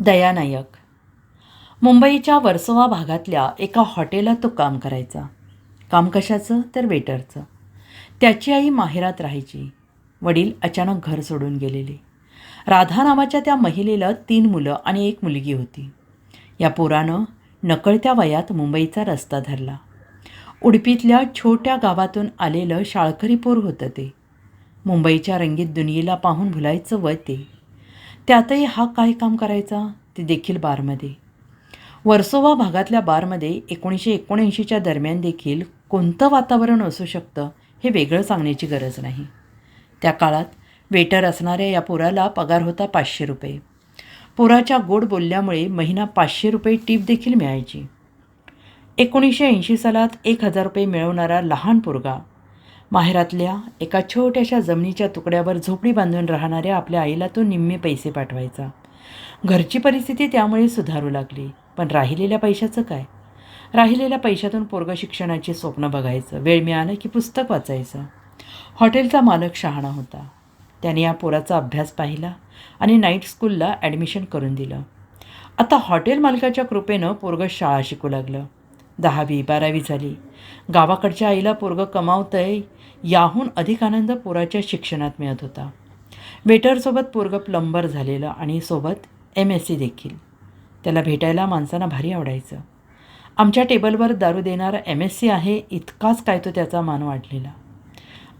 दयानायक. मुंबईच्या वर्सोवा भागातल्या एका हॉटेलात तो काम करायचा. काम कशाचं? तर वेटरचं. त्याची आई माहेरात राहायची. वडील अचानक घर सोडून गेलेले. राधा नावाच्या त्या महिलेला तीन मुलं आणि एक मुलगी होती. या पोरानं नकळत्या वयात मुंबईचा रस्ता धरला. उडपीतल्या छोट्या गावातून आलेलं शाळकरी पोर होतं ते. मुंबईच्या रंगीत दुनियेला पाहून भुलायचं वय ते. त्यातही हा काय काम करायचा? ते देखील बारमध्ये. वर्सोवा भागातल्या बारमध्ये एकोणीसशे एकोणऐंशीच्या दरम्यान देखील कोणतं वातावरण असू शकतं हे वेगळं सांगण्याची गरज नाही. त्या काळात वेटर असणाऱ्या या पोराला पगार होता पाचशे रुपये. पोराच्या गोड बोलल्यामुळे महिना पाचशे रुपये टीप देखील मिळायची. एकोणीसशे ऐंशी सालात एक हजार रुपये मिळवणारा लहान पोरगा माहेरातल्या एका छोट्याशा जमिनीच्या तुकड्यावर झोपडी बांधून राहणाऱ्या आपल्या आईला तो निम्मे पैसे पाठवायचा. घरची परिस्थिती त्यामुळे सुधारू लागली. पण राहिलेल्या पैशाचं काय? राहिलेल्या पैशातून पोरग शिक्षणाची स्वप्न बघायचं. वेळ मिळालं की पुस्तक वाचायचं. हॉटेलचा मालक शहाणा होता. त्याने या पोराचा अभ्यास पाहिला आणि नाईट स्कूलला ॲडमिशन करून दिलं. आता हॉटेल मालकाच्या कृपेनं पोरगं शाळा शिकू लागलं. दहावी बारावी झाली. गावाकडच्या आईला पोरगं कमावतंय याहून अधिक आनंद पोराच्या शिक्षणात मिळत होता. वेटरसोबत पोरगं प्लंबर झालेलं आणि सोबत एम एस सी देखील. त्याला भेटायला माणसांना भारी आवडायचं. आमच्या टेबलवर दारू देणारा एम एस सी आहे इतकाच काय तो त्याचा मान वाढलेला.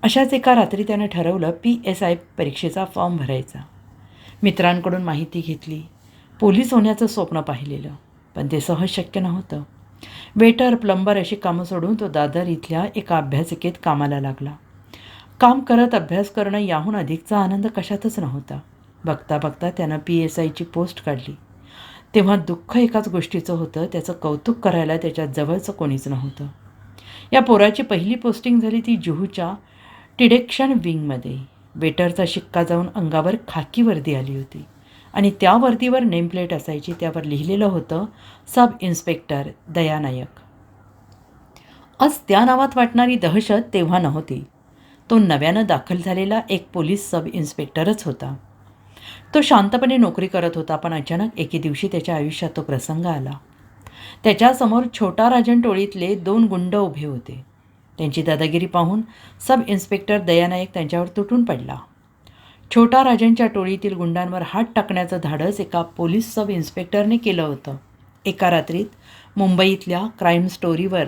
अशाच एका रात्री त्यानं ठरवलं पी एस आय परीक्षेचा फॉर्म भरायचा. मित्रांकडून माहिती घेतली. पोलीस होण्याचं स्वप्न पाहिलेलं. पण ते सहज शक्य नव्हतं. वेटर प्लंबर अशी कामं सोडून तो दादर इथल्या एका अभ्यासिकेत कामाला लागला. काम करत अभ्यास करणं याहून अधिकचा आनंद कशातच नव्हता. बघता बघता त्यानं पी एस आयची पोस्ट काढली. तेव्हा दुःख एकाच गोष्टीचं होतं त्याचं कौतुक करायला त्याच्या जवळचं कोणीच नव्हतं. या पोराची पहिली पोस्टिंग झाली ती जुहूच्या टिडेक्शन विंगमध्ये. वेटरचा शिक्का जाऊन अंगावर खाकी वर्दी आली होती. आणि त्या वर्दीवर नेमप्लेट असायची त्यावर लिहिलेलं होतं सब इन्स्पेक्टर दयानायक आज त्या नावात वाटणारी दहशत तेव्हा नव्हती. तो नव्यानं दाखल झालेला एक पोलीस सब इन्स्पेक्टरच होता. तो शांतपणे नोकरी करत होता पण अचानक एके दिवशी त्याच्या आयुष्यात तो प्रसंग आला. त्याच्यासमोर छोटा राजन टोळीतले दोन गुंड उभे होते. त्यांची दादागिरी पाहून सब इन्स्पेक्टर दयानायक त्यांच्यावर तुटून पडला. छोटा राजांच्या टोळीतील गुंडांवर हात टाकण्याचं धाडस एका पोलीस सब इन्स्पेक्टरने केलं होतं. एका रात्रीत मुंबईतल्या क्राईम स्टोरीवर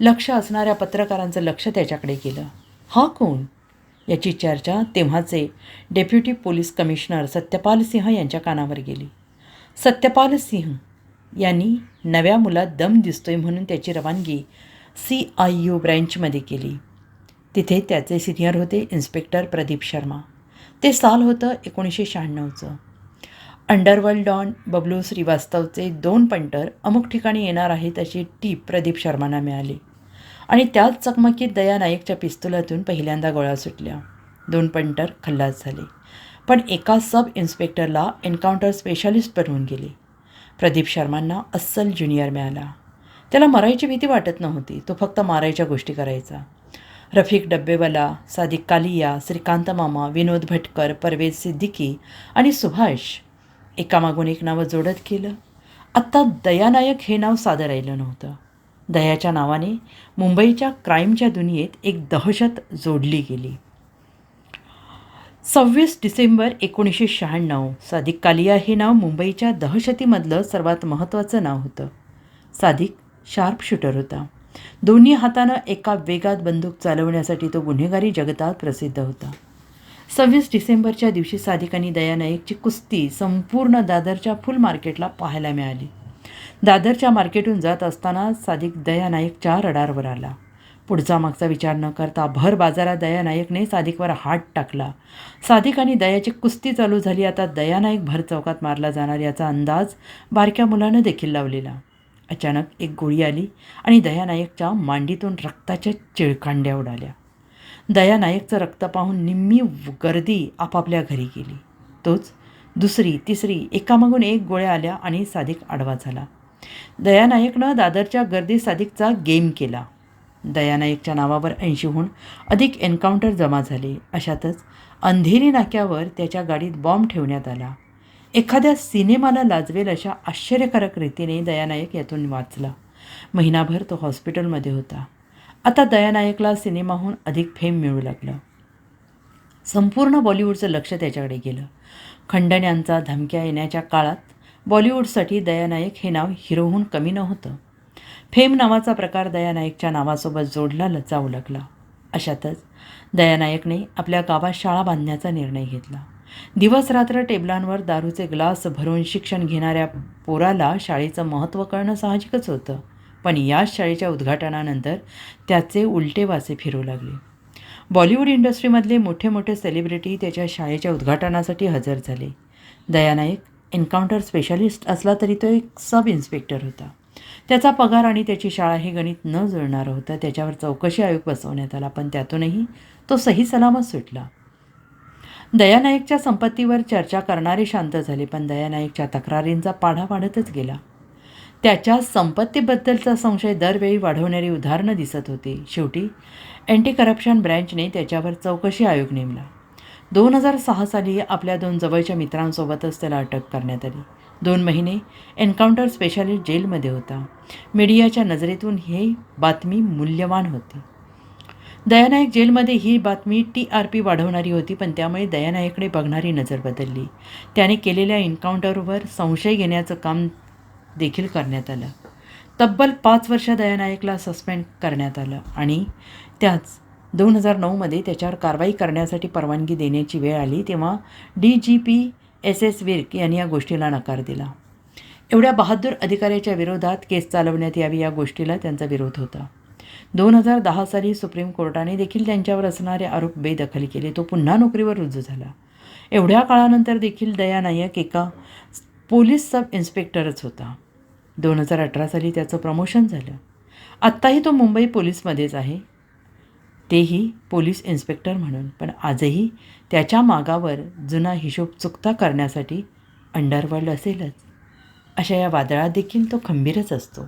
लक्ष असणाऱ्या पत्रकारांचं लक्ष त्याच्याकडे गेलं. हा कोण? याची चर्चा तेव्हाचे deputy police commissioner Satyapal Singh यांच्या कानावर गेली. सत्यपाल सिंह यांनी नव्या मुलात दम दिसतोय म्हणून त्याची रवानगी सी आय यू ब्रँचमध्ये केली. तिथे त्याचे सिनियर होते इन्स्पेक्टर प्रदीप शर्मा. ते साल होतं एकोणीसशे शहाण्णवचं. अंडरवर्ल्ड डॉन बबलू श्रीवास्तवचे दोन पंटर अमुक ठिकाणी येणार आहेत अशी टीप प्रदीप शर्मांना मिळाली. आणि त्याच चकमकीत दया नाईकच्या पिस्तुलातून पहिल्यांदा गोळ्या सुटल्या. दोन पंटर खल्लास झाले. पण एका सब इन्स्पेक्टरला एन्काउंटर स्पेशालिस्ट बनवून गेले. प्रदीप शर्मांना अस्सल ज्युनियर मिळाला. त्याला मरायची भीती वाटत नव्हती. तो फक्त मारायच्या गोष्टी करायचा. रफिक डब्बेवाला सादिक कालिया श्रीकांत मामा विनोद भटकर परवेज सिद्दीकी आणि सुभाष एकामागून एक नावं जोडत केलं आत्ता दयानायक हे नाव सादर राहिलं नव्हतं. दयाच्या नावाने मुंबईच्या क्राईमच्या दुनियेत एक दहशत जोडली गेली. सव्वीस डिसेंबर एकोणीसशे शहाण्णव सादिक कालिया हे नाव मुंबईच्या दहशतीमधलं सर्वात महत्त्वाचं नाव होतं. सादिक शार्प शूटर होता. दोन्ही हातानं एका वेगात बंदूक चालवण्यासाठी तो गुन्हेगारी जगतात प्रसिद्ध होता. सव्वीस डिसेंबरच्या दिवशी साधिकानी आणि दया नाईकची कुस्ती संपूर्ण दादरच्या फुल मार्केटला पाहायला मिळाली. दादरच्या मार्केटहून जात असताना साधिक दयानाईकच्या रडारवर आला. पुढचा मागचा विचार न करता भर बाजारात दया नाईकने हात टाकला. साधिक आणि दयाची कुस्ती चालू झाली आता दया नाईक भर चौकात मारला जाणार याचा अंदाज बारक्या मुलानं देखील लावलेला. अचानक एक गोळी आली आणि दया नायकच्या मांडीतून रक्ताच्या चिळकांड्या उडाल्या. दया नायकचं रक्त पाहून निम्मी गर्दी आपापल्या घरी गेली. तोच दुसरी तिसरी एकामागून एक गोळ्या आल्या आणि सादिक आडवा झाला. दयानायकनं दादरच्या गर्दी सादिकचा गेम केला. दयानायकच्या नावावर ऐंशीहून अधिक एन्काउंटर जमा झाले. अशातच अंधेरी नाक्यावर त्याच्या गाडीत बॉम्ब ठेवण्यात आला. एखाद्या सिनेमाला लाजवेल अशा आश्चर्यकारक रीतीने दयानायक यातून वाचला. महिनाभर तो हॉस्पिटलमध्ये होता. आता दयानायकला सिनेमाहून अधिक फेम मिळू लागलं. संपूर्ण बॉलिवूडचं लक्ष त्याच्याकडे गेलं. खंडण्यांचा धमक्या येण्याच्या काळात बॉलिवूडसाठी दयानायक हे नाव हिरोहून कमी नव्हतं. फेम नावाचा प्रकार दयानायकच्या नावासोबत जोडला लचावू जाऊ लागला. अशातच दयानायकने आपल्या गावात शाळा बांधण्याचा निर्णय घेतला. दिवस रात्र टेबलांवर दारूचे ग्लास भरून शिक्षण घेणाऱ्या पोराला शाळेचं महत्त्व कळणं साहजिकच होतं. पण याच शाळेच्या उद्घाटनानंतर त्याचे उलटे वाचे फिरू लागले. बॉलिवूड इंडस्ट्रीमधले मोठे मोठे सेलिब्रिटी त्याच्या शाळेच्या उद्घाटनासाठी हजर झाले. दयानायक एन्काउंटर स्पेशालिस्ट असला तरी तो एक सब इन्स्पेक्टर होता. त्याचा पगार आणि त्याची शाळा हे गणित न जुळणारं होतं त्याच्यावर चौकशी आयोग बसवण्यात आला पण त्यातूनही तो सही सलामत सुटला. दयानायकच्या संपत्तीवर चर्चा करणारे शांत झाले पण दयानायकच्या तक्रारींचा पाढा वाढतच गेला. त्याच्या संपत्तीबद्दलचा संशय दरवेळी वाढवणारी उदाहरणं दिसत होती. शेवटी अँटी करप्शन ब्रँचने त्याच्यावर चौकशी आयोग नेमला. दोन हजार सहा साली आपल्या दोन जवळच्या मित्रांसोबतच त्याला अटक करण्यात आली. दोन महिने एन्काउंटर स्पेशालिस्ट जेलमध्ये होता. मीडियाच्या नजरेतून ही बातमी मूल्यवान होती. दयानायक जेलमध्ये ही बातमी टी आर पी वाढवणारी होती पण त्यामुळे दयानायककडे बघणारी नजर बदलली. त्याने केलेल्या एन्काउंटरवर संशय घेण्याचं काम देखील करण्यात आलं. तब्बल पाच वर्ष दयानायकला सस्पेंड करण्यात आलं आणि त्याच दोन हजार नऊमध्ये त्याच्यावर कारवाई करण्यासाठी परवानगी देण्याची वेळ आली तेव्हा D G P S S Virk यांनी या गोष्टीला नकार दिला. एवढ्या बहादूर अधिकाऱ्याच्या विरोधात केस चालवण्यात यावी या गोष्टीला त्यांचा विरोध होता. दोन हजार दहा साली सुप्रीम कोर्टाने देखील त्यांच्यावर असणारे आरोप बेदखल केले. तो पुन्हा नोकरीवर रुजू झाला. एवढ्या काळानंतर देखील दया नायक एका पोलीस सब इन्स्पेक्टरच होता. दोन हजार अठरा साली त्याचं प्रमोशन झालं. आत्ताही तो मुंबई पोलीसमध्येच आहे. तेही पोलीस इन्स्पेक्टर म्हणून. पण आजही त्याच्या मागावर जुना हिशोब चुकता करण्यासाठी अंडरवर्ल्ड असेलच. अशा या वादळात देखील तो खंबीरच असतो.